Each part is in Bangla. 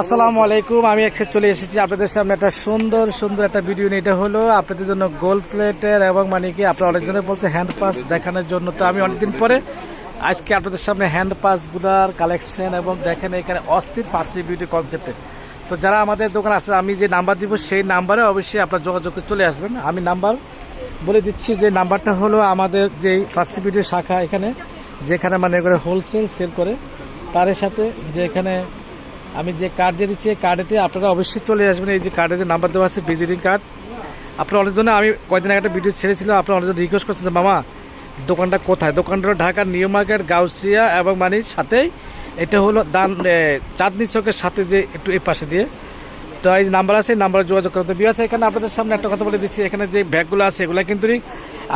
আসসালামু আলাইকুম, আমি একসাথে চলে এসেছি আপনাদের সামনে একটা সুন্দর সুন্দর একটা ভিডিও নিয়ে। এটা হলো আপনাদের জন্য গোল্ড প্লেটের এবং মানে কি আপনারা অনেকজনে বলছে হ্যান্ড পাস দেখানোর জন্য। তো আমি অনেকদিন পরে আজকে আপনাদের সামনে হ্যান্ড পাসগুলার কালেকশন এবং দেখেন এখানে অস্থির পার্সি বিউটি কনসেপ্টে তো যারা আমাদের দোকান আছে, আমি যে নাম্বার দিব সেই নাম্বারে অবশ্যই আপনার যোগাযোগ চলে আসবেন। আমি নাম্বার বলে দিচ্ছি যে নাম্বারটা হলো আমাদের যে পার্সি বিউটির শাখা এখানে, যেখানে মানে করে হোলসেল সেল করে। তার সাথে যে এখানে আমি যে কার্ড দিয়ে দিচ্ছি, এই কার্ডেতে আপনারা অবশ্যই চলে আসবেন। এই যে কার্ডে যে নাম্বার দেওয়া আছে ভিজিটিং কার্ড আপনার অনেকজনে, আমি কয়েকদিন আগে একটা ভিডিও ছেড়েছিলাম, আপনারা অনেকজন রিকোয়েস্ট করছেন মামা, দোকানটা কোথায়? দোকানটা ঢাকার নিউ মার্কেট গাউসিয়া এবং মানির সাথেই এটা হলো দান চাঁদনি চকের সাথে যে একটু এই পাশে দিয়ে। তো এই নাম্বার আছে নাম্বারে যোগাযোগ করতে বিয়াস এখানে আপনাদের সামনে একটা কথা বলে দিচ্ছি। এখানে যে ব্যাগগুলো আছে, এগুলো কিন্তু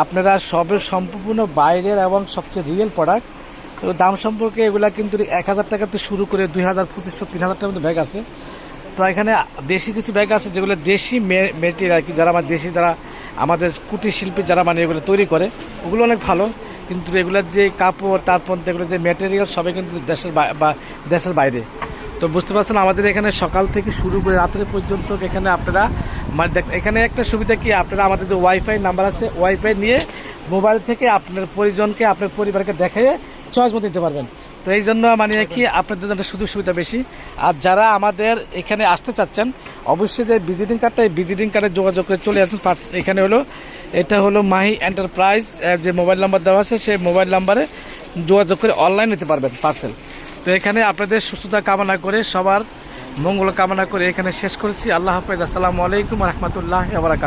আপনারা সবের সম্পূর্ণ বাইরের এবং সবচেয়ে রিয়েল প্রোডাক্ট তো দাম সম্পর্কে এগুলা কিন্তু এক হাজার টাকা থেকে শুরু করে দুই হাজার, পঁচিশশো, তিন হাজার টাকার মধ্যে ব্যাগ আছে। তো এখানে দেশি কিছু ব্যাগ আছে যেগুলো দেশি মেটেরিয়াল আর কি, যারা আমার দেশি, যারা আমাদের কুটির শিল্পী যারা মানে এগুলো তৈরি করে, ওগুলো অনেক ভালো। কিন্তু এগুলোর যে কাপড়, তারপর এগুলো যে মেটেরিয়াল সবই কিন্তু দেশের বা- দেশের বাইরে। তো বুঝতে পারছেন, আমাদের এখানে সকাল থেকে শুরু করে রাত্রে পর্যন্ত এখানে আপনারা মানে দেখ- এখানে একটা সুবিধা কি, আপনারা আমাদের যে ওয়াইফাই নাম্বার আছে ওয়াইফাই নিয়ে মোবাইল থেকে আপনার পরিজনকে, আপনার পরিবারকে দেখে চয়েস মতো দিতে পারবেন। তো এই জন্য মানে কি আপনাদের জন্য সুযোগ সুবিধা বেশি। আর যারা আমাদের এখানে আসতে চাচ্ছেন, অবশ্যই যে ভিজিটিং কার্ডটা এই ভিজিটিং কার্ডে যোগাযোগ করে চলে আসুন। এখানে হলো, এটা হলো মাহি এন্টারপ্রাইজ যে মোবাইল নাম্বার দেওয়া আছে, সেই মোবাইল নাম্বারে যোগাযোগ করে অনলাইন নিতে পারবেন পার্সেল তো এখানে আপনাদের সুস্থতা কামনা করে, সবার মঙ্গল কামনা করে এখানে শেষ করেছি। আল্লাহ হাফেজ। আসসালামু আলাইকুম রহমতুল্লাহ আবরাকাত